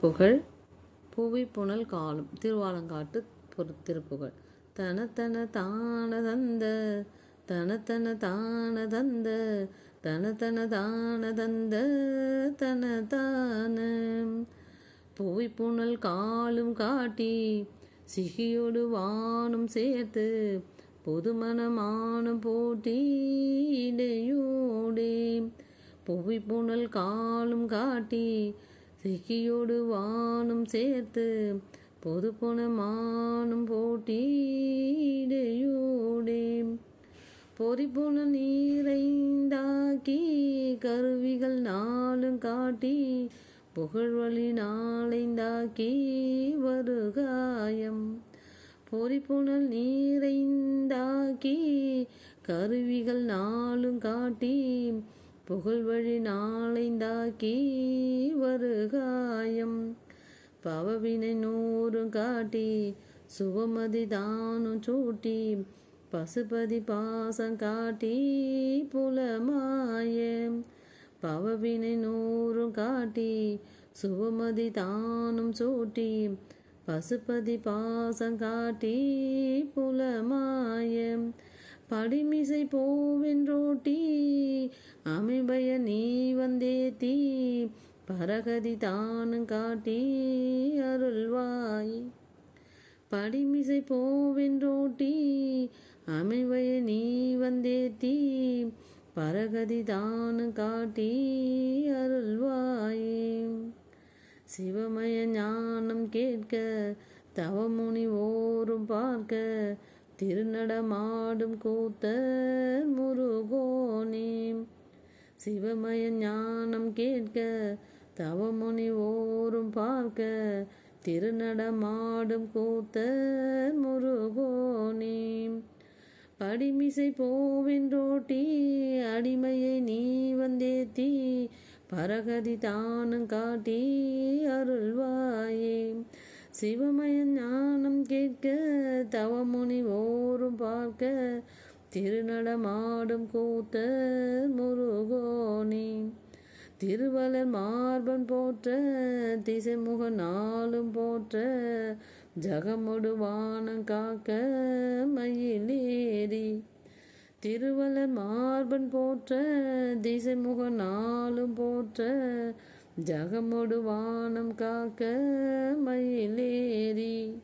புகழ் புவி புனல் காலும். திருவாலங்காட்டு திருப்புகழ். தனத்தன தான தந்த தனத்தன தான தந்த தனத்தன தான தந்த தன தான. புவி புனல் காலும் காட்டி சிகியோடு வானும் சேர்த்து பொதுமனமானும் போட்டி இடையோடே. புவி புனல் காலும் காட்டி சிக்கியோடு வானும் சேர்த்து பொது புனமானும் போட்டி இடையோடே பொறிப்புன நீரைந்தாக்கி கருவிகள் நாளும் காட்டி புகழ்வழி நாளைந்தாக்கி வருகாயம். பொறிப்புணல் நீரைந்தாக்கி கருவிகள் நாளும் காட்டி புகழ்வழி நாளைந்தாக்கி வருகாயம். பவவினை நூறும் காட்டி சுகமதி தானும் சூட்டி பசுபதி பாசம் காட்டி புலமாயம் பவவினை நூறும் காட்டி சுகமதி தானும் சூட்டி பசுபதி பாசம் காட்டி புலமாயம் படிமிசை போவென்றோட்டி அமைபய நீ வந்தேத்தி பரகதி தானும் காட்டி அருள்வாய். படிமிசை போவென்றோட்டி அமைவய நீ வந்தேத்தி பரகதி தானும் காட்டி அருள்வாய். சிவமய ஞானம் கேட்க தவமுனி ஓரும் பார்க்க திருநடமாடும் கூத்த முருகோனே. சிவமய ஞானம் கேட்க தவமுனி ஓரும் பார்க்க திருநடமாடும் கூத்த முருகோனே. படிமிசை போவென்றோட்டி அடிமையை நீ வந்தேத்தி பரகதி தானும் காட்டி அருள்வாயே. சிவமய ஞானம் கேட்க தவமுனி ஓரும் பார்க்க திருநடமாடும் கூத்தர் முருகோனி. திருவலர் மார்பன் போற்ற திசைமுக நாளும் போற்ற ஜகமொடு வானம் காக்க மயிலேறி. திருவலர் மார்பன் போற்ற திசைமுக நாளும் போற்ற ஜகமொடு வானம் காக்க மயிலேறி.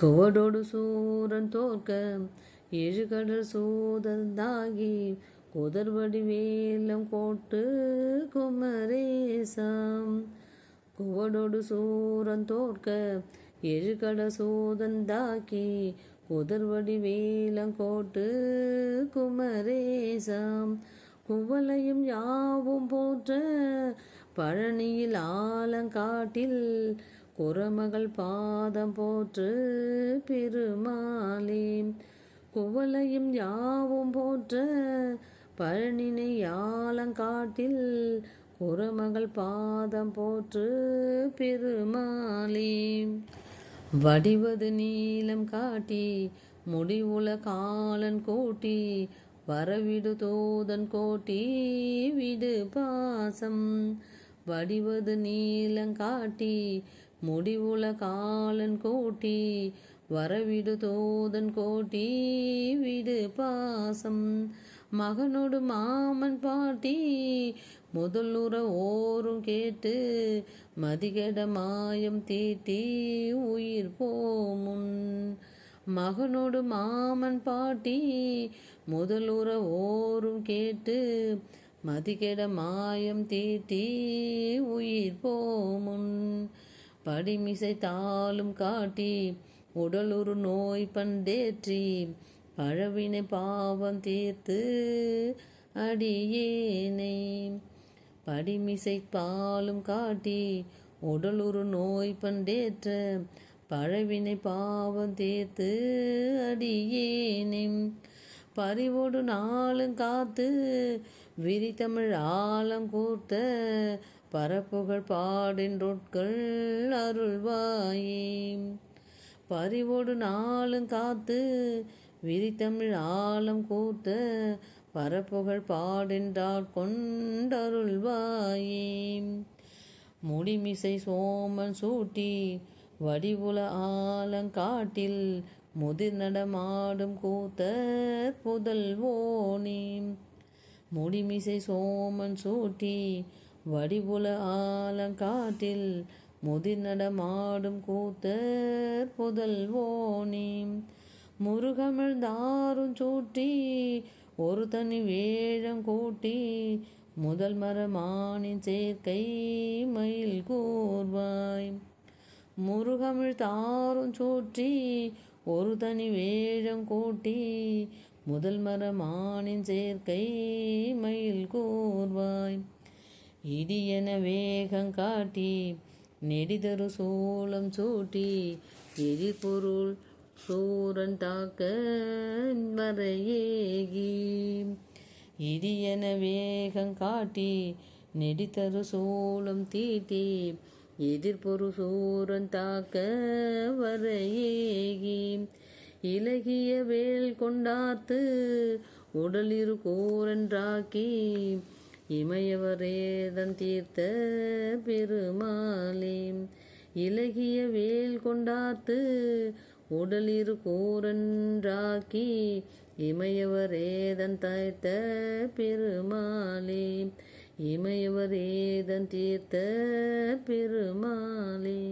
குவடோடு சூரன் தோற்க ஏழு எழுகடல் சூதந்தாகி குதர்வடி வேலம் கோட்டு குமரேசம். குவடோடு சூரன் தோற்க ஏழு எழுகட சூதந்தாக்கி குதர்வடி வேலம் கோட்டு குமரேசம். குவலையும் யாவும் போற்ற பழனியில் ஆலங்காட்டில் குரமகள் பாதம் போற்று பெருமாளே குவலையும் யாவும் போற்ற பழனினை யாலங்காட்டில் குரமகள் பாதம் போற்று பெருமாளே வடிவது நீளம் காட்டி முடிவுல காலன் கோட்டி வரவிடு தோதன் கோட்டி விடு பாசம். வடிவது நீளங்காட்டி முடிவுல காலன் கோட்டி வரவிடு தோதன் கோட்டி விடு பாசம். மகனோடு மாமன் பாட்டி முதலுற ஓரும் கேட்டு மதிகட மாயம் தீட்டி உயிர் போமுன். மகனோடு மாமன் பாட்டி முதலுற ஓரும் கேட்டு மதிகெட மாயம் தீட்டி உயிர் போமுன். படிமிசை தாளும் காட்டி உடலுறு நோய் பண்டேற்றி பழவினை பாவம் தீர்த்து அடியேனை. படிமிசை பாலும் காட்டி உடலுறு நோய் பண்டேற்ற பழவினை பாவம் தீர்த்து அடியேனை பறிவோடு நாளும் காத்து விரித்தமிழ் ஆழம் கூர்த்த பரப்புகழ் பாடின்றொட்கள் அருள்வாயே. பறிவோடு நாளும் காத்து விரித்தமிழ் ஆழம் கூத்த பரப்புகழ் பாடின்றார் கொண்டருள்வாயே முடிமிசை சோமன் சூட்டி வடிவுல ஆலங்காட்டில் முதிர் நடமாடும் கூத்த புதல்வோனி. முடிமிசை சோமன் சூட்டி வடிவுல ஆலங்காட்டில் முதிர் நடமாடும் கூத்தர் புதல்வோனி முருகமிழ் தாரும் சூட்டி ஒரு தனி வேழம் கூட்டி முதல் மரமானின் சேர்க்கை மயில் கூர்வாய். முருகமிழ் தாரும் சூட்டி ஒரு தனி வேழம் கூட்டி முதல் மரமானின் சேர்க்கை மயில் கூர்வாய். இடியன வேகம் காட்டி நெடிதரு சூளம் சூட்டி எரிபொருள் சூரன் தாக்க வரையேகி. இடியன வேகம் காட்டி நெடிதரு சூளம் தீட்டி எதிர்பொரு சூரன் தாக்க வரையேகி. இலகிய வேல் கொண்டாத்து உடலிரு கோரன்றாக்கி இமயவரேதன் தீர்த்த பெருமாளே இலகிய வேல் கொண்டாத்து உடலிரு கூரன்றாக்கி இமயவரேதன் தாய்த்த பெருமாளே இமயவரேதன் தீர்த்த பெருமாளே.